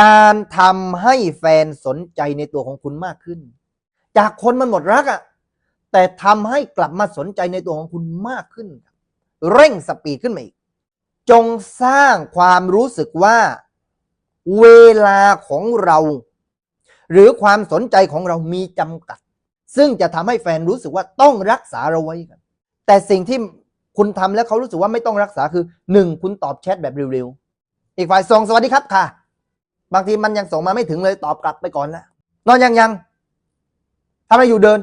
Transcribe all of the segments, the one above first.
การทำให้แฟนสนใจในตัวของคุณมากขึ้น จากคนมันหมดรักอะแต่ทำให้กลับมาสนใจในตัวของคุณมากขึ้น เร่งสปีดขึ้นมาอีก จงสร้างความรู้สึกว่า เวลาของเรา หรือความสนใจของเรามีจำกัด ซึ่งจะทำให้แฟนรู้สึกว่าต้องรักษาเราไว้กันแต่สิ่งที่คุณทำแล้วเขารู้สึกว่าไม่ต้องรักษาคือหนึ่งคุณตอบแชทแบบเร็วๆ อีกฝ่ายส่งสวัสดีครับค่ะ บางทีมันยังส่งมาไม่ถึงเลยตอบกลับไปก่อนแล้วนอนยังยังทำอะไรอยู่เดิน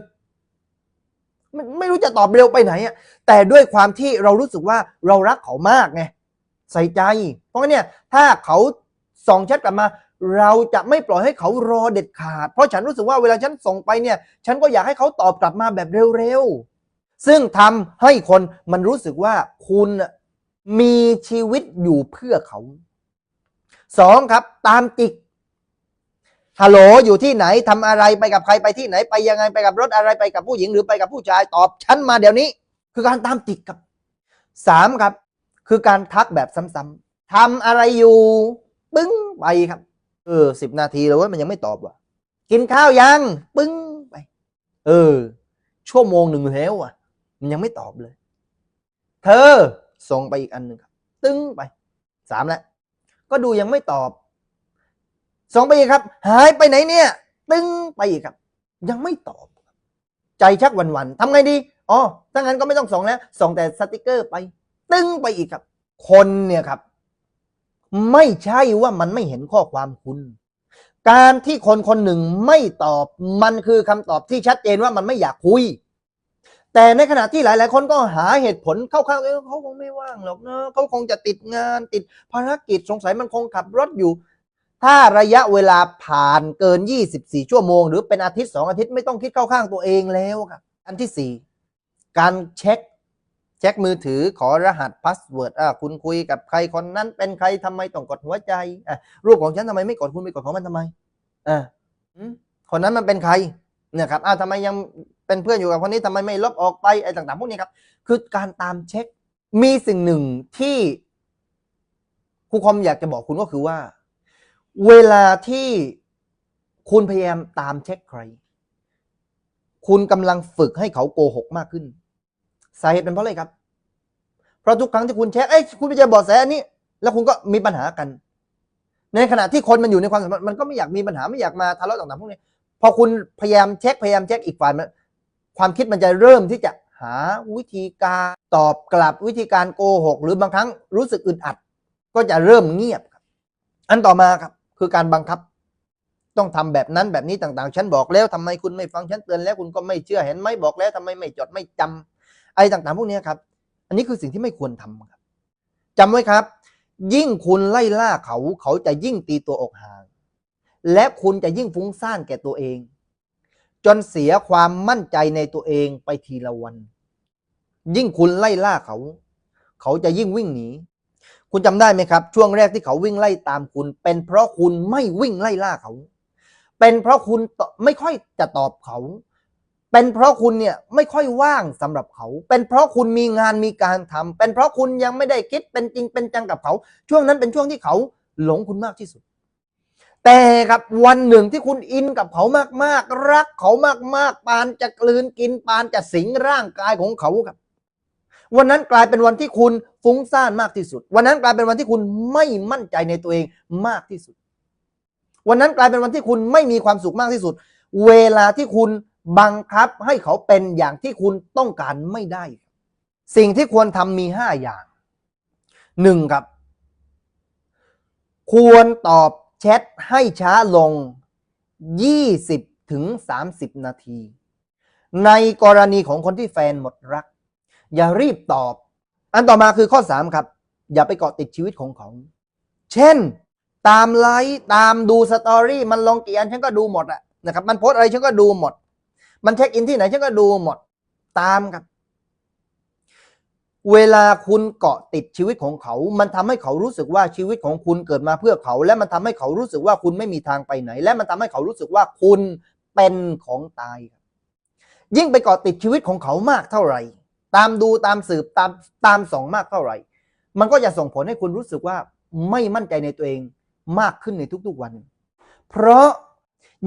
ไม่ไม่รู้จะตอบเร็วไปไหนอะแต่ด้วยความที่เรารู้สึกว่าเรารักเขามากไงใส่ใจ เพราะงั้นเนี่ย ถ้าเขาส่งแชทกลับมา เราจะไม่ปล่อยให้เขารอเด็ดขาด เพราะฉันรู้สึกว่าเวลาฉันส่งไปเนี่ย ฉันก็อยากให้เขาตอบกลับมาแบบเร็วๆ ซึ่งทำให้คนมันรู้สึกว่าคุณมีชีวิตอยู่เพื่อเขา สองครับ ตามจิกฮัลโหลอยู่ที่ไหนทำอะไรไปกับใครไปที่ไหนไปยังไงไปกับรถอะไรไปกับผู้หญิงหรือไปกับผู้ชายตอบฉันมาเดี๋ยวนี้ คือการตามจิกครับสามครับ คือการทักแบบซ้ำๆทำอะไรอยู่ปึ้งไปครับเออสิบนาทีแล้วว่ามันยังไม่ตอบว่ะ กินข้าวยังปึ้งไป เออ ชั่วโมงหนึ่งแล้วอะ มันยังไม่ตอบเลย เธอส่งไปอีกอันหนึ่งครับตึ้งไปสามแล้ว ก็ดูยังไม่ตอบส่งไปอีกครับ หายไปไหนเนี่ย ตึ้งไปอีกครับ ยังไม่ตอบ ใจชักวันๆทำไงดีอ๋อถ้างั้นก็ไม่ต้องส่งแล้วส่งแต่สติกเกอร์ไป ตึ้งไปอีกครับ คนเนี่ยครับ ไม่ใช่ว่ามันไม่เห็นข้อความคุณ การที่คนคนหนึ่งไม่ตอบ มันคือคำตอบที่ชัดเจนว่ามันไม่อยากคุย แต่ในขณะที่หลาย ๆ คนก็หาเหตุผลเข้าๆเอ้ยเขาคงไม่ว่างหรอกนะเขาคงจะติดงานติดภารกิจสงสัยมันคงขับรถอยู่ ถ้าระยะเวลาผ่านเกิน 24 ชั่วโมง หรือเป็นอาทิตย์สองอาทิตย์ไม่ต้องคิดเข้าข้างตัวเองแล้วครับอันที่สี่การเช็คเช็คมือถือขอรหัสพาสเวิร์ดอะคุณคุยกับใครคนนั้นเป็นใครทำไมต้องกดหัวใจอะรูปของฉันทำไมไม่กดคุณไปกดของมันทำไมอะอืมคนนั้นมันเป็นใคร เนี่ยครับอ้าวทำไมยังเป็นเพื่อนอยู่กับคนนี้ทำไมไม่ลบออกไปไอ้ต่างๆพวกนี้ครับ คือการตามเช็คมีสิ่งหนึ่งที่ครูคอมอยากจะบอกคุณก็คือว่า เวลาที่คุณพยายามตามเช็คใคร คุณกำลังฝึกให้เขาโกหกมากขึ้น สาเหตุเป็นเพราะอะไรครับ เพราะทุกครั้งที่คุณเช็คเอ้ยคุณไปเจอบาะแสอันนี้ แล้วคุณก็มีปัญหากัน ในขณะที่คนมันอยู่ในความสัมพันธ์มันก็ไม่อยากมีปัญหาไม่อยากมาทะเลาะต่างๆพวกนี้ พอคุณพยายามเช็คพยายามเช็คอีกฝ่ายมันความคิดมันจะเริ่มที่จะหาวิธีการตอบกลับวิธีการโกหก หรือบางครั้งรู้สึกอึดอัด ก็จะเริ่มเงียบครับ อันต่อมาครับคือการบังคับ ต้องทำแบบนั้นแบบนี้ต่างๆ ฉันบอกแล้วทำไมคุณไม่ฟังฉันเตือนแล้วคุณก็ไม่เชื่อเห็นไหมบอกแล้วทำไมไม่จดไม่จำอะไรต่างๆ พวกนี้ครับ อันนี้คือสิ่งที่ไม่ควรทำครับจำไว้ครับ ยิ่งคุณไล่ล่าเขาเขาจะยิ่งตีตัวออกห่าง และคุณจะยิ่งฟุ้งซ่านแก่ตัวเอง จนเสียความมั่นใจในตัวเองไปทีละวัน ยิ่งคุณไล่ล่าเขา เขาจะยิ่งวิ่งหนี คุณจำได้ไหมครับ ช่วงแรกที่เขาวิ่งไล่ตามคุณ เป็นเพราะคุณไม่วิ่งไล่ล่าเขา เป็นเพราะคุณไม่ค่อยจะตอบเขา เป็นเพราะคุณเนี่ยไม่ค่อยว่างสำหรับเขา เป็นเพราะคุณมีงานมีการทำเป็นเพราะคุณยังไม่ได้คิดเป็นจริงเป็นจังกับเขา ช่วงนั้นเป็นช่วงที่เขาหลงคุณมากที่สุด แต่ครับวันหนึ่งที่คุณอินกับเขามากๆ รักเขามากๆ ปานจะกลืนกินปานจะสิงร่างกายของเขาครับ วันนั้นกลายเป็นวันที่คุณฟุ้งซ่านมากที่สุด วันนั้นกลายเป็นวันที่คุณไม่มั่นใจในตัวเองมากที่สุด วันนั้นกลายเป็นวันที่คุณไม่มีความสุขมากที่สุด เวลาที่คุณบังคับให้เขาเป็นอย่างที่คุณต้องการไม่ได้ สิ่งที่ควรทำมีห้าอย่างหนึ่งครับ ควรตอบ แชทให้ช้าลง 20 ถึง 30 นาที ในกรณีของคนที่แฟนหมดรัก อย่ารีบตอบ อันต่อมาคือข้อ 3 ครับ อย่าไปเกาะติดชีวิตของเขา เช่น ตามไลค์ตามดูสตอรี่มันลงกี่อันฉันก็ดูหมดอะนะครับ มันโพสอะไรฉันก็ดูหมด มันเช็คอินที่ไหนฉันก็ดูหมด ตามครับ เวลาคุณเกาะติดชีวิตของเขา มันทำให้เขารู้สึกว่าชีวิตของคุณเกิดมาเพื่อเขา และมันทำให้เขารู้สึกว่าคุณไม่มีทางไปไหน และมันทำให้เขารู้สึกว่าคุณเป็นของตาย ยิ่งไปเกาะติดชีวิตของเขามากเท่าไหร่ ตามดูตามสืบตามตามส่องมากเท่าไหร่ มันก็จะส่งผลให้คุณรู้สึกว่าไม่มั่นใจในตัวเองมากขึ้นในทุกๆวัน เพราะ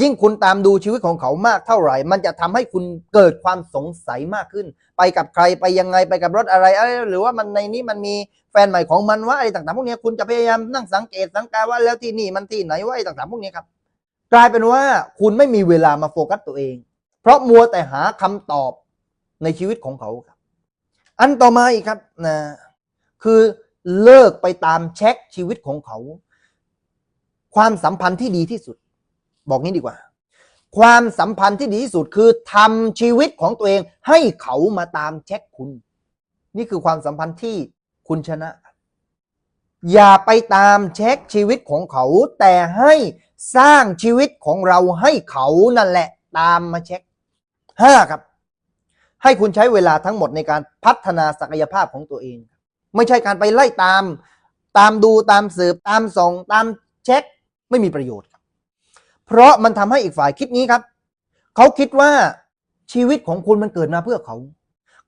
ยิ่งคุณตามดูชีวิตของเขามากเท่าไหร่ มันจะทำให้คุณเกิดความสงสัยมากขึ้น ไปกับใครไปยังไงไปกับรถอะไรเอ้ยหรือว่ามันในนี้มันมีแฟนใหม่ของมันว่าอะไรต่างๆพวกนี้คุณจะพยายามนั่งสังเกตสังกาว่าแล้วที่นี่มันที่ไหนว่าอะไรต่างๆพวกนี้ครับ กลายเป็นว่าคุณไม่มีเวลามาโฟกัสตัวเอง เพราะมัวแต่หาคำตอบในชีวิตของเขาครับ อันต่อมาอีกครับนะคือเลิกไปตามเช็คชีวิตของเขา ความสัมพันธ์ที่ดีที่สุด บอกงี้ดีกว่า ความสัมพันธ์ที่ดีที่สุดคือทำชีวิตของตัวเองให้เขามาตามเช็คคุณ นี่คือความสัมพันธ์ที่คุณชนะ อย่าไปตามเช็คชีวิตของเขา แต่ให้สร้างชีวิตของเราให้เขานั่นแหละตามมาเช็คห้าครับ ให้คุณใช้เวลาทั้งหมดในการพัฒนาศักยภาพของตัวเอง ไม่ใช่การไปไล่ตาม ตามดูตามสืบตามส่องตามเช็ค ไม่มีประโยชน์ เพราะมันทำให้อีกฝ่ายคิดงี้ครับ เขาคิดว่าชีวิตของคุณมันเกิดมาเพื่อเขา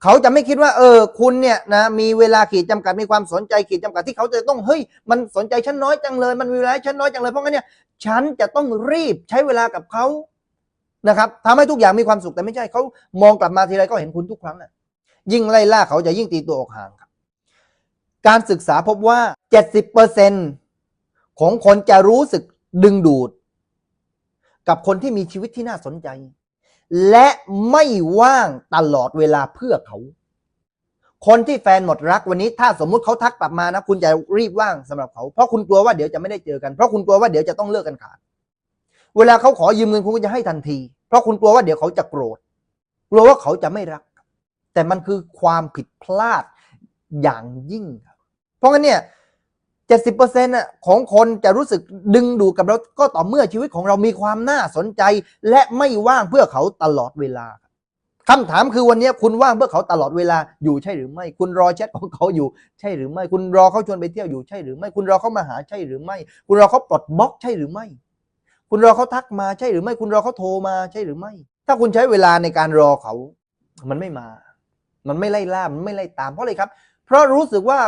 เขาจะไม่คิดว่า เออ คุณเนี่ยนะมีเวลาขีดจำกัดมีความสนใจขีดจำกัดที่เขาจะต้องเฮ้ยมันสนใจฉันน้อยจังเลย มันมีเวลาฉันน้อยจังเลยเพราะงั้นเนี่ยฉันจะต้องรีบใช้เวลากับเขานะครับทำให้ทุกอย่างมีความสุขแต่ไม่ใช่เขามองกลับมาทีไรก็เห็นคุณทุกครั้งอะยิ่งไล่ล่าเขาจะยิ่งตีตัวออกห่างครับ การศึกษาพบว่า 70%ของคนจะรู้สึกดึงดูด กับคนที่มีชีวิตที่น่าสนใจ และไม่ว่างตลอดเวลาเพื่อเขา คนที่แฟนหมดรักวันนี้ ถ้าสมมุติเขาทักกลับมานะ คุณจะรีบว่างสำหรับเขา เพราะคุณกลัวว่าเดี๋ยวจะไม่ได้เจอกัน เพราะคุณกลัวว่าเดี๋ยวจะต้องเลิกกันขาด เวลาเขาขอยืมเงินคุณก็จะให้ทันที เพราะคุณกลัวว่าเดี๋ยวเขาจะโกรธ กลัวว่าเขาจะไม่รัก แต่มันคือความผิดพลาดอย่างยิ่งครับเพราะงั้นเนี่ย เจ็ดสิบเปอร์เซ็นต์ของคนจะรู้สึกดึงดูดกับเราก็ต่อเมื่อชีวิตของเรามีความน่าสนใจ และไม่ว่างเพื่อเขาตลอดเวลาคำถามคือวันนี้คุณว่างเพื่อเขาตลอดเวลาอยู่ใช่หรือไม่ คุณรอแชทของเขาอยู่ใช่หรือไม่ คุณรอเขาชวนไปเที่ยวอยู่ใช่หรือไม่ คุณรอเขามาหาใช่หรือไม่ คุณรอเขาปลดบล็อกใช่หรือไม่ คุณรอเขาทักมาใช่หรือไม่ คุณรอเขาโทรมาใช่หรือไม่ ถ้าคุณใช้เวลาในการรอเขา มันไม่มา มันไม่ไล่ล่ามันไม่ไล่ตามเพราะอะไรครับ เพราะรู้สึกว่า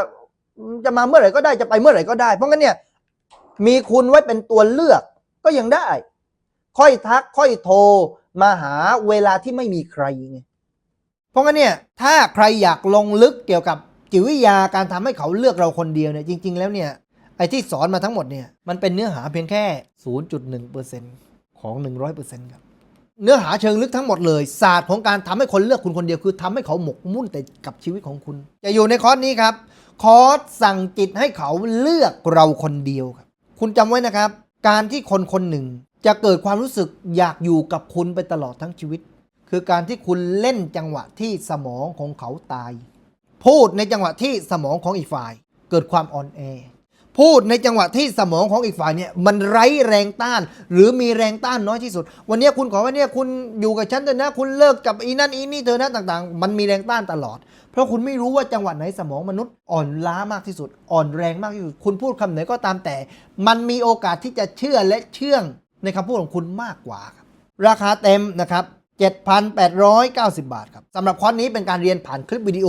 จะมาเมื่อไหร่ก็ได้จะไปเมื่อไหร่ก็ได้ เพราะงั้นเนี่ยมีคุณไว้เป็นตัวเลือกก็ยังได้ ค่อยทักค่อยโทรมาหาเวลาที่ไม่มีใครไงเพราะงั้นเนี่ยถ้าใครอยากลงลึกเกี่ยวกับจิตวิทยาการทำให้เขาเลือกเราคนเดียวเนี่ยจริง ๆ แล้วเนี่ยไอ้ที่สอนมาทั้งหมดเนี่ยมันเป็นเนื้อหาเพียงแค่ 0.1%ของ 100%ครับเนื้อหาเชิงลึกทั้งหมดเลยศาสตร์ของการทำให้คนเลือกคุณคนเดียวคือทำให้เขาหมกมุ่นแต่กับชีวิตของคุณ จะอยู่ในคอร์สนี้ครับ คอร์สสั่งจิตให้เขาเลือกเราคนเดียวครับ คุณจำไว้นะครับ การที่คนคนหนึ่งจะเกิดความรู้สึกอยากอยู่กับคุณไปตลอดทั้งชีวิต คือการที่คุณเล่นจังหวะที่สมองของเขาตาย พูดในจังหวะที่สมองของอีกฝ่าย เกิดความอ่อนแอ พูดในจังหวะที่สมองของอีกฝ่ายเนี่ยมันไร้แรงต้าน หรือมีแรงต้านน้อยที่สุด วันนี้คุณขอว่าเนี่ยคุณอยู่กับฉันเถอะนะ คุณเลิกกับอีนั่นอีนี่เธอนะต่างๆ มันมีแรงต้านตลอด เพราะคุณไม่รู้ว่าจังหวะไหนสมองมนุษย์อ่อนล้ามากที่สุด อ่อนแรงมากที่สุด คุณพูดคำไหนก็ตามแต่ มันมีโอกาสที่จะเชื่อและเชื่องในคำพูดของคุณมากกว่าครับราคาเต็มนะครับ7,890 บาทครับสำหรับคอร์สนี้เป็นการเรียนผ่านคลิปวิดีโอ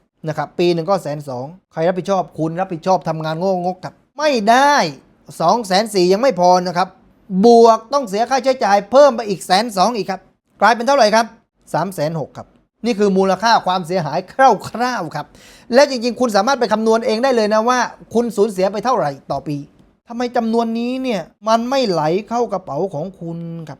นะครับปีหนึ่งก็แสนสองใครรับผิดชอบคุณรับผิดชอบทำงานโง่งกกับ ไม่ได้2องแสนสี่ยังไม่พอนะครับ บวกต้องเสียค่าใช้จ่ายเพิ่มไปอีกแสนสองอีกครับ กลายเป็นเท่าไหร่ครับ3ามแสนหกครับ นี่คือมูลค่าความเสียหายคร่าวๆครับ และจริงๆ คุณสามารถไปคำนวณเองได้เลยนะว่า คุณสูญเสียไปเท่าไหร่ต่อปีทำไมจำนวนนี้เนี่ยมันไม่ไหลเข้ากระเป๋าของคุณครับ